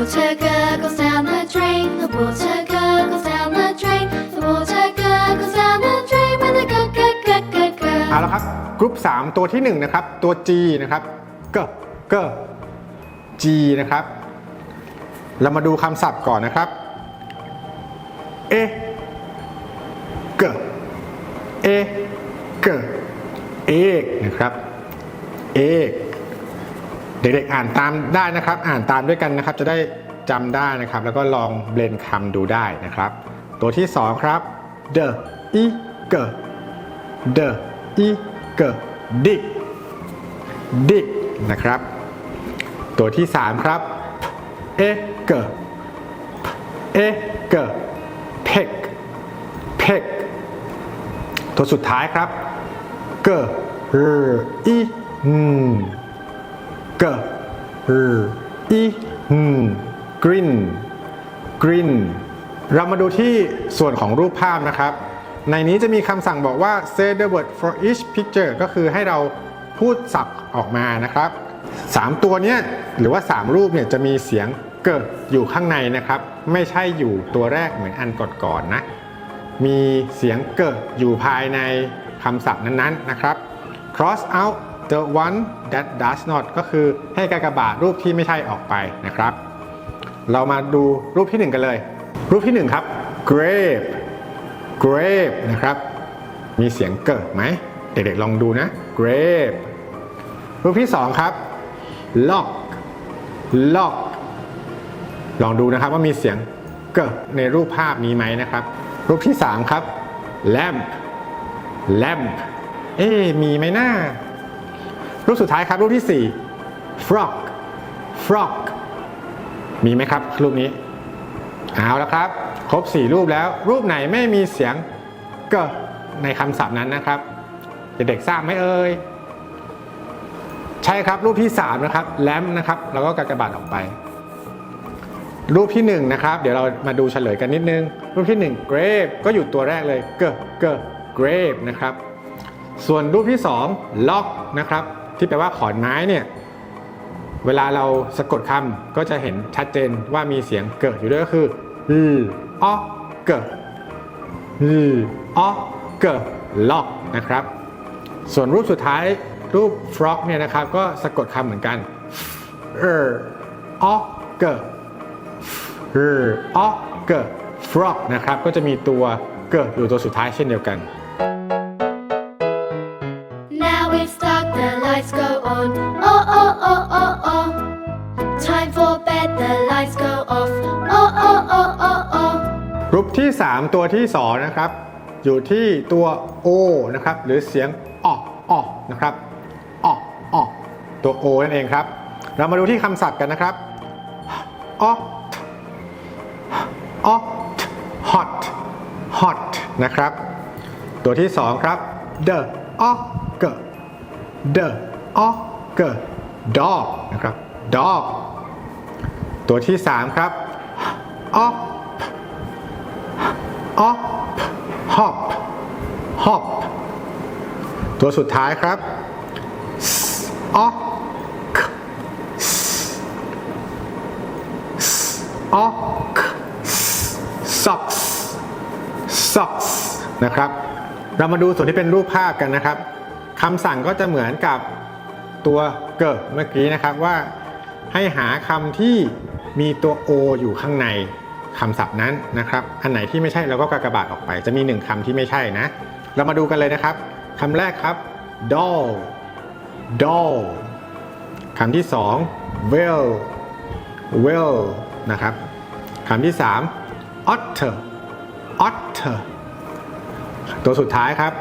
Water gurgles down the drain. The water gurgles down the drain. The water gurgles down the drain with a gurg gurg gurg gurg gurg. เอาละครับกรุ๊ป3ตัวที่1นะครับตัว G นะครับเกเก G นะครับ เรามาดูคำศัพท์ก่อนนะครับเอเกเอเกเอกนะครับเอก เด็กๆอ่านตามได้นะครับ อ่านตามด้วยกันนะครับ จะได้จำได้นะครับ แล้วก็ลองเบลนคำดูได้นะครับ ตัวที่ 2 ครับ the i g the i g dig dig นะครับ ตัวที่ 3 ครับเอเกเอเก peck peck ตัวสุดท้ายครับ g r i กรอีอืมกรอีอืม grin grin เรามาดูที่ส่วนของรูปภาพนะครับ ในนี้จะมีคำสั่งบอกว่า say the word for each picture ก็คือให้เราพูดศัพท์ออกมานะครับ 3 ตัวเนี้ยหรือว่า 3 รูปเนี่ยจะมีเสียงเกิดอยู่ข้างในนะครับ ไม่ใช่อยู่ตัวแรกเหมือนอันก่อนๆนนะมีเสียงเกิดอยู่ภายในคำศัพท์นั้นๆนะครับ cross out the one that does not ก็คือให้กากบาทรูปที่ไม่ใช่ออกไปนะครับ เรามาดูรูปที่ 1 กันเลย รูปที่ 1 ครับ grape grape นะครับ มีเสียงเกิดไหม เด็กๆลองดูนะ grape รูปที่ 2 ครับ lock lock ลองดูนะครับว่ามีเสียงเกิดในรูปภาพนี้ไหมนะครับ รูปที่ 3 ครับ lamp lamp เอ๊มีไหมหน้า รูปสุดท้ายครับรูปที่ 4 frog frog มีไหมครับรูปนี้ เอาละครับ ครบ 4 รูปแล้ว รูปไหนไม่มีเสียงเกิดในคำศัพท์นั้นนะครับเด็กๆทราบไหมเอ่ยใช่ครับรูปที่ 3 นะครับ lamp นะครับ แล้วก็กากบาทออกไป รูปที่1นะครับ เดี๋ยวเรามาดูเฉลยกันนิดนึง รูปที่ 1 grape ก็อยู่ตัวแรกเลยเกเก grape นะครับ ส่วนรูปที่ 2 lock นะครับ ที่แปลว่าขอนไม้เนี่ยเวลาเราสะกดคำก็จะเห็นชัดเจนว่ามีเสียงเกิดอยู่ด้วยก็คือลออเกลออเกล็อกนะครับ ส่วนรูปสุดท้ายรูป frog เนี่ยนะครับก็สะกดคำเหมือนกันเออออเกเออออเก frog นะครับก็จะมีตัวเกิดอยู่ตัวสุดท้ายเช่นเดียวกัน on. Oh, oh, oh, oh, oh. Time for bed, the lights go off. Oh, oh, oh, oh, oh. รูปที่ 3 ตัวที่ 2 นะครับ อยู่ที่ตัว O นะครับ หรือเสียงออออนะครับออออตัว O นั่นเองครับ เรามาดูที่คำศัพท์กันนะครับออออ hot hot นะครับ ตัวที่ 2 ครับ the o g the o g dog นะครับ dog ตัวที่ 3 ครับ op op hop hop ตัวสุดท้ายครับ ok ok socks socks นะครับ เรามาดูส่วนที่เป็นรูปภาพกันนะครับคำสั่งก็จะเหมือนกับ ตัวเกิดเมื่อกี้นะครับว่าให้หาคำที่มีตัว o อยู่ข้างในคำศัพท์นั้นนะครับ อันไหนที่ไม่ใช่เราก็กากบาทออกไป จะมีหนึ่งคำที่ไม่ใช่นะ เรามาดูกันเลยนะครับคำแรกครับ doll doll คำที่สอง well well นะครับคำที่สาม otter otter ตัวสุดท้ายครับ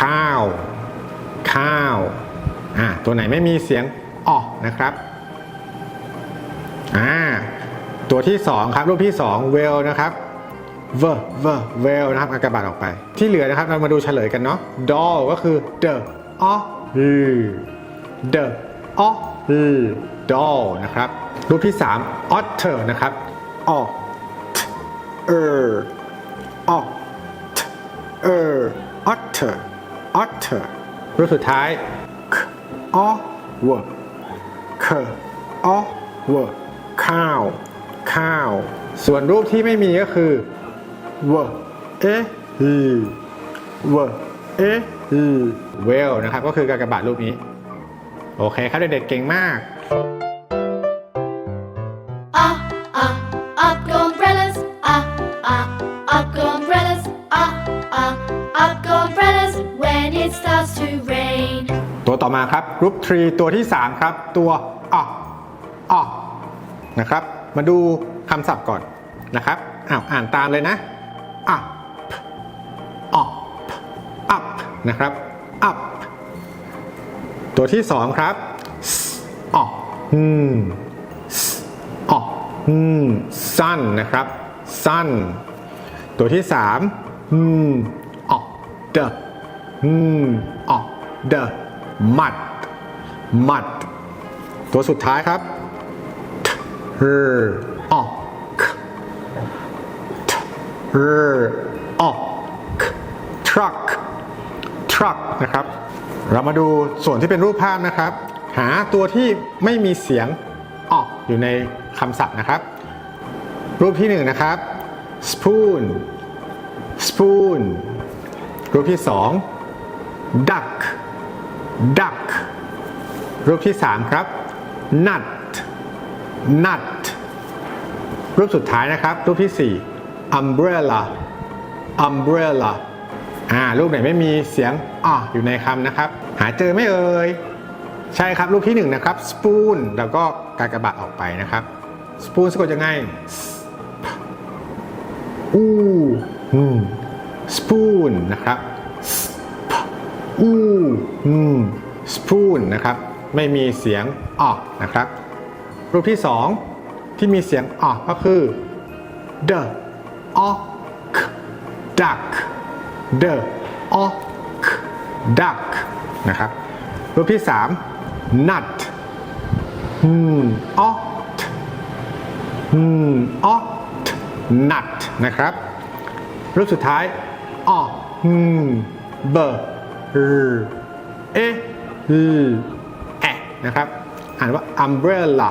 ข้าวข้าว อ่าตัวไหนไม่มีเสียงออนะครับอ่าตัวที่ 2 ครับ รูปที่ 2 well นะครับ v v well นะครับอากาบาตออกไป ที่เหลือนะครับเรามาดูเฉลยกันเนาะ doll ก็คือ the o the o doll นะครับ รูปที่ 3 otter นะครับ o t er o t er otter otter รูปสุดท้าย k o w k o w ข้าว ข้าว ส่วนรูปที่ไม่มีก็คือวเอฮีเวเอฮีเวลนะครับ ก็คือกากบาทรูปนี้ โอเคครับเด็กๆเก่งมาก ต่อมาครับกรุ๊ป3ตัวที่ 3 ครับ ตัวอะอะนะครับ มาดูคำศัพท์ก่อนนะครับอ้าวอ่านตามเลยนะ up up up นะครับ up ตัวที่ 2 ครับ s อะอืม s อะอืม sun นะครับ sun ตัวที่ 3อืมอะ the อืมอะ the มัด มัด ตัวสุดท้ายครับเรออก t เรออก truck truck นะครับ เรามาดูส่วนที่เป็นรูปภาพนะครับ หาตัวที่ไม่มีเสียงออกอยู่ในคำศัพท์นะครับ รูปที่หนึ่งนะครับ spoon spoon รูปที่สอง duck duck รูปที่ 3 ครับ nut nut รูปสุดท้ายนะครับ รูปที่ 4 umbrella umbrella อ่า รูปไหนไม่มีเสียงอ่ออยู่ในคำนะครับ หาเจอไหม่เอ่ย ใช่ครับ รูปที่ 1 นะครับ spoon แล้วก็กากบาทออกไปนะครับ spoon สะกดยังไงอู้อืม spoon นะครับ อู้อืม spoon นะครับ ไม่มีเสียงออกนะครับ รูปที่ 2 ที่มีเสียงออกก็คือ the ok duck the ok duck นะครับ รูปที่ 3 nut อืม ot อืม ot nut นะครับ รูปสุดท้ายอออืม เบอร์ เออแอะนะครับ อ่านว่า umbrella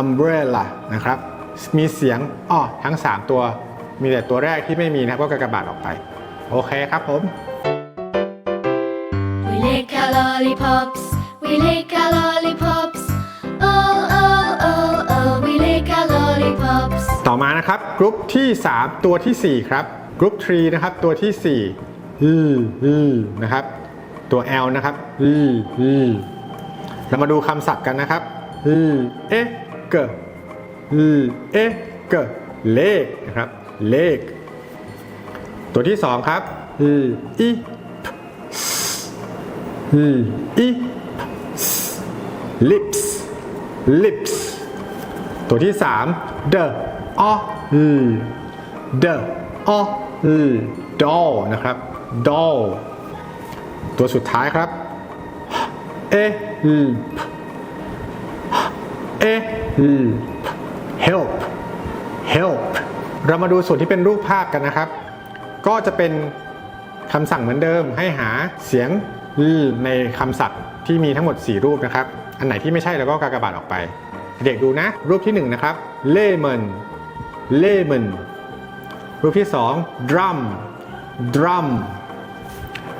umbrella นะครับ มีเสียงอ้อทั้ง 3 ตัว มีแต่ตัวแรกที่ไม่มีนะครับก็กระบาดออกไป โอเคครับผม We lick our lollipops. We lick our lollipops. Oh, oh, oh, oh. We lick our lollipops. ต่อมานะครับกรุ๊ปที่ 3 ตัวทีสี่4 ครับกรุ๊ป3นะครับตัวที่ 4 อืออือนะครับ ตัว L นะครับอืออือเรามาดูคำศัพท์กันนะครับอือเอะเกออือเอะเกอเลขนะครับ เลข ตัวที่2ครับอืออีอืออี lips lips ตัวที่3 the o อือ the o อือ doll นะครับ doll ตัวสุดท้ายครับเออือเออือ help help เรามาดูส่วนที่เป็นรูปภาพกันนะครับ ก็จะเป็นคำสั่งเหมือนเดิมให้หาเสียงอือในคำศัพท์ที่มีทั้งหมด 4 รูปนะครับ อันไหนที่ไม่ใช่เราก็กากบาทออกไป เด็กดูนะ รูปที่ 1 นะครับ lemon lemon รูปที่ 2 drum drum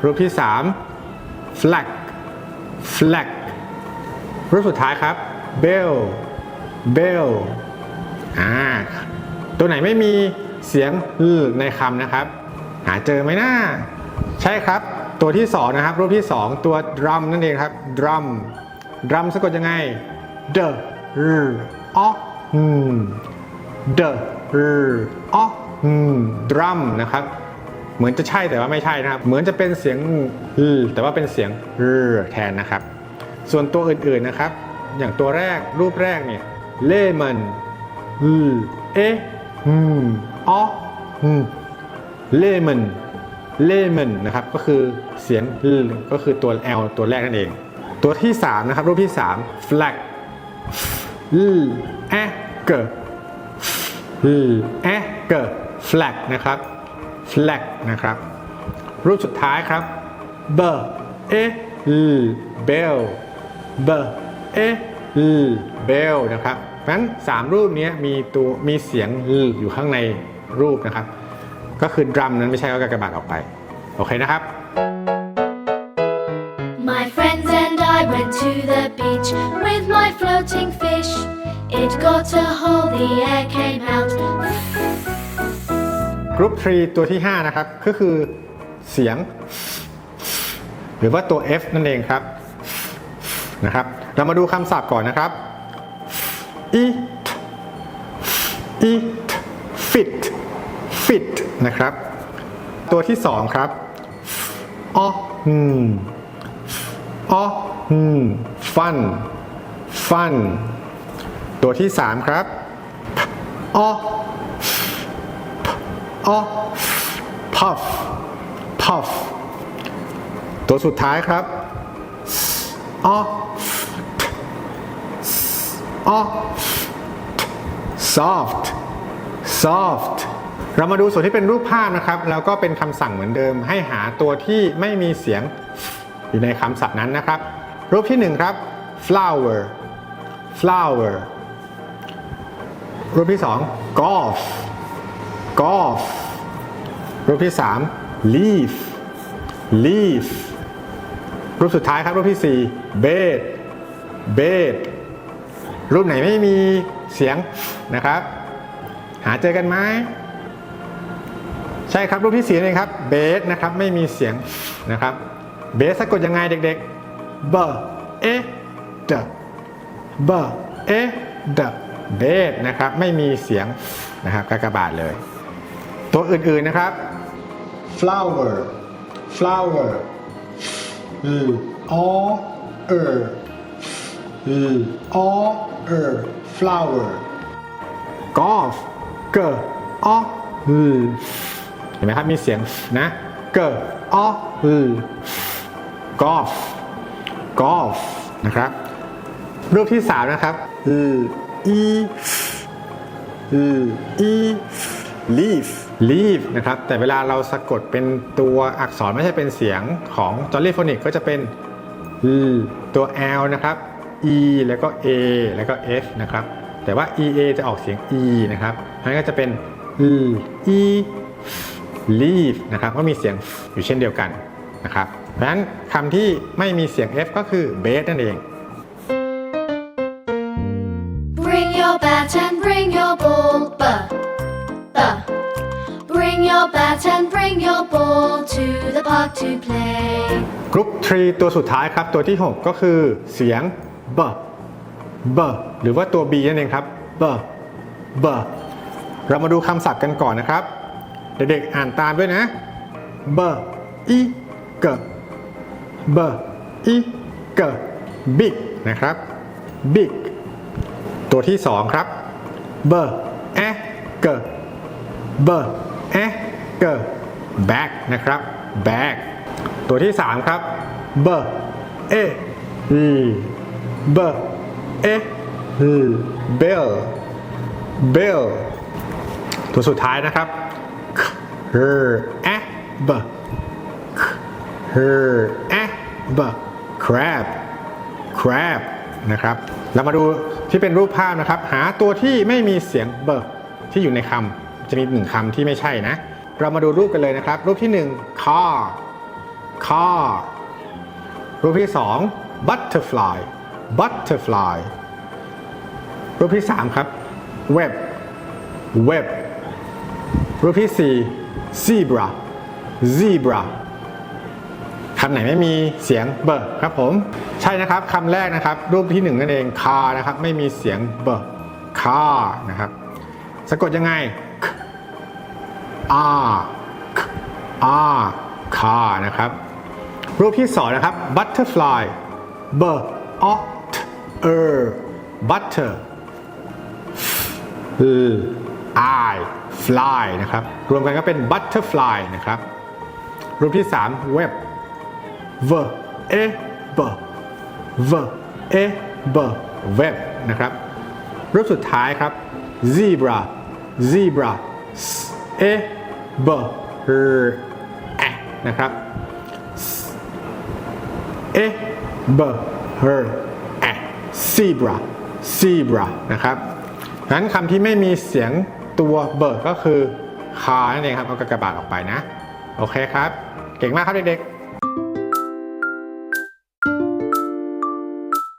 รูปที่ 3 flag flag รูปสุดท้ายครับ bell bell อ่าตัวไหนไม่มีเสียงอือในคำนะครับ หาเจอไหมนะใช่ครับ ตัวที่ 2 นะครับ รูปที่ 2 ตัว drum นั่นเองครับ drum drum สะกดยังไง the r o อืม the r o อืม drum นะครับ เหมือนจะใช่แต่ว่าไม่ใช่นะครับ เหมือนจะเป็นเสียงอือแต่ว่าเป็นเสียงรแทนนะครับ ส่วนตัวอื่นๆนะครับ อย่างตัวแรกรูปแรกเนี่ยเลมันอือเออืมอออืมเลมันเลมันนะครับก็คือเสียงอือก็คือตัว L ตัวแรกนั่นเอง ตัวที่ 3 นะครับ รูปที่ 3 flag อือแอะเกออือแอะเกอ flag นะครับ flag นะครับ รูปสุดท้ายครับ b e l bell b e l bell นะครับเพราะฉะนั้นสามรูปนี้มีตัวมีเสียงลอยู่ข้างในรูปนะครับ ก็คือดรัมนั้นไม่ใช่ก็กากบาทออกไป โอเคนะครับ My friends and I went to the beach with my floating fish. It got a hole, the air came out. กรุ๊ป3ตัวที่ 5 นะครับ ก็คือเสียง หรือว่าตัว F นั่นเองครับนะครับ เรามาดูคำศัพท์ก่อนนะครับ eat eat fit fit นะครับ ตัวที่ 2 ครับออืมออืม fun fun ตัวที่ 3 ครับออ puff puff ตัวสุดท้ายครับออ soft soft เรามาดูส่วนที่เป็นรูปภาพนะครับ แล้วก็เป็นคำสั่งเหมือนเดิม ให้หาตัวที่ไม่มีเสียงอยู่ในคำศัพท์นั้นนะครับ รูปที่หนึ่งครับ flower flower รูปที่สอง golf golf รูปที่ 3 leaf leaf รูปสุดท้ายครับรูปที่ 4 bed bed รูปไหนไม่มีเสียงนะครับ หาเจอกันไหมใช่ครับรูปที่4นี่ครับ bed นะครับไม่มีเสียงนะครับ bed สะกดยังไงเด็กๆ b e d b e d bed นะครับไม่มีเสียงนะครับกากบาทเลย ตัวอื่นๆนะครับ flower flower อืออเอออืออเออ flower golf เกอออือเห็นไหมครับมีเสียงนะเกอออือ golf golf นะครับรูปที่ 3 นะครับอืออีอืออี leaf leaf นะครับ แต่เวลาเราสะกดเป็นตัวอักษรไม่ใช่เป็นเสียงของ Jolly Phonics ก็จะเป็น l ตัว l นะครับ e แล้วก็ a แล้วก็ f นะครับ แต่ว่า ea จะออกเสียง e นะครับเพราะฉะนั้นก็จะเป็น l e leaf นะครับ ก็มีเสียงอยู่เช่นเดียวกันนะครับ เพราะฉะนั้นคำที่ไม่มีเสียง f ก็คือ bed นั่นเอง Bring your bat and bring your ball. Mat and bring your ball to the park to play. กรุ๊ป3ตัวสุดท้ายครับ ตัวที่ 6 ก็คือเสียง b b หรือว่าตัว b นั่นเองครับ b b เรามาดูคำศัพท์กันก่อนนะครับ เด็กๆอ่านตามด้วยนะ b i g b i g big นะครับ big ตัวที่ 2 ครับ b e g b e g bag นะครับ bag ตัวที่ 3 ครับ b e e b e e bell bell ตัวสุดท้ายนะครับ k r a b k r a b crab crab นะครับเรามาดูที่เป็นรูปภาพนะครับ หาตัวที่ไม่มีเสียงเบอร์ที่อยู่ในคำจะมีหนึ่งคำที่ไม่ใช่นะ เรามาดูรูปกันเลยนะครับ รูปที่1 car car รูปที่ 2 butterfly butterfly รูปที่ 3 ครับ web web รูปที่ 4 zebra zebra คำไหนไม่มีเสียงเบอร์ครับผม ใช่นะครับคำแรกนะครับ รูปที่หนึ่งนั่นเอง car นะครับ ไม่มีเสียงเบอร์ car นะครับ สะกดยังไง k r k r car นะครับ รูปที่สองนะครับ butterfly b o t er butter l i fly นะครับ รวมกันก็เป็น butterfly นะครับ รูปที่3 web v e b v e b web นะครับ รูปสุดท้ายครับ zebra zebra s e b r a นะครับ e b r a zebra zebra นะครับงั้นคำที่ไม่มีเสียงตัวเบิร์ก็คือคานั่นเองครับเอากระบาดออกไปนะ โอเคครับ เก่งมากครับเด็กๆ